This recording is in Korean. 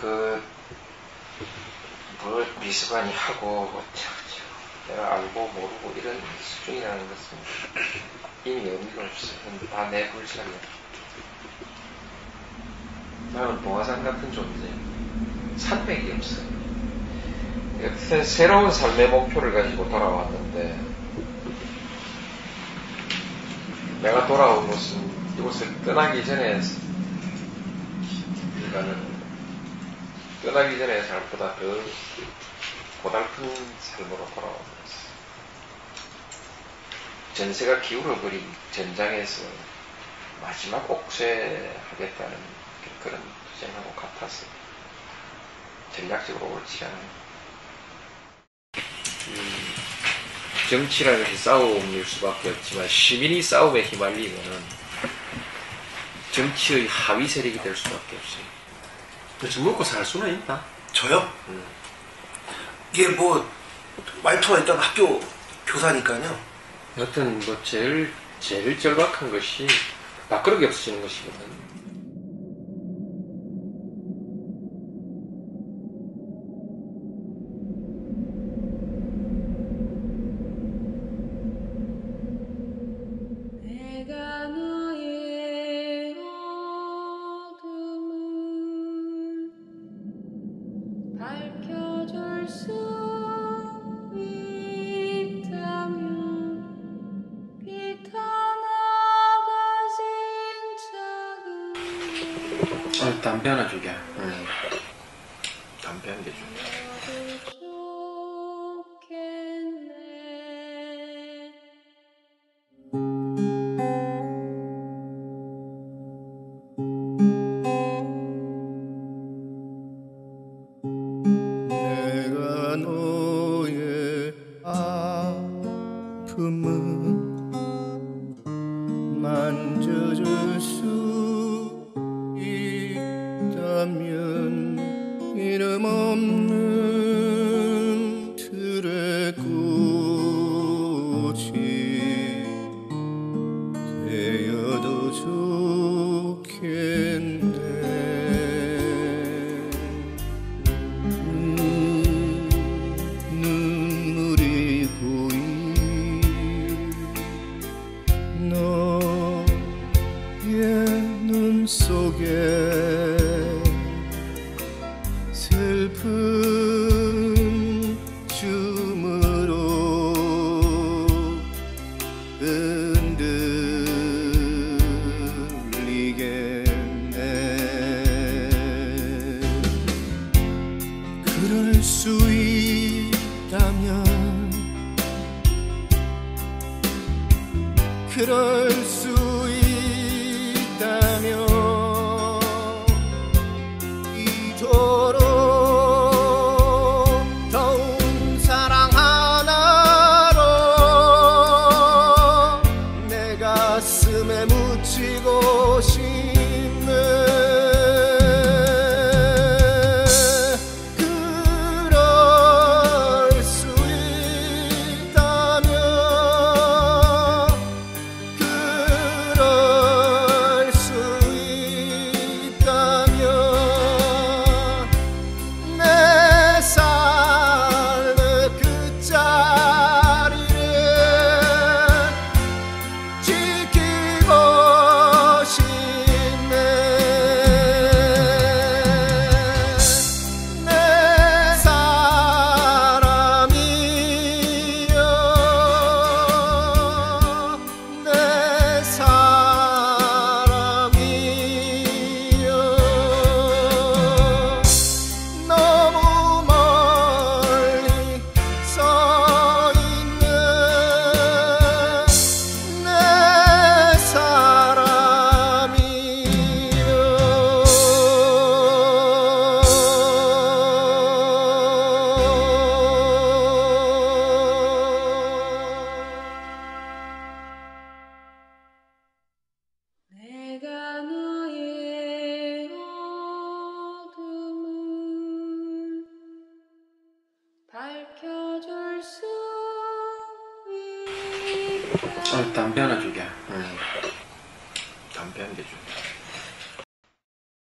그, 뭐, 미수관이 하고, 뭐, 내가 알고 모르고 이런 수준이라는 것은 이미 의미가 없어. 다내 불찰이야. 나는 동화산 같은 존재. 산맥이 없어. 여튼 새로운 삶의 목표를 가지고 돌아왔는데, 내가 돌아온 것은 이곳을 떠나기 전에, 그러니까는 떠나기 전에 삶보다 더 고달픈 삶으로 돌아온 것이 전세가 기울어버린 전장에서 마지막 옥죄하겠다는 그런 투쟁하고 같아서 전략적으로 옳지 않은. 음, 정치라는 것이 싸움일 수밖에 없지만 시민이 싸움에 휘말리면 정치의 하위 세력이 될 수밖에 없어요. 그렇죠. 먹고 살 수는 있다. 저요? 음. 이게 뭐 말투가 일단 학교 교사니까요. 여튼 뭐 제일 제일 절박한 것이 밥그릇이 없어지는 것이거든. 어, 담배 하나 주게. 음. 담배 한 개 줘. 내가 너의 아픔을 만져줄 수 너의 눈 속에 그럴 수 있다면 이토록 더운 사랑 하나로 내 가슴에 묻히고 싶 어, 담배 하나 주게. 음. 담배 한 개 줘.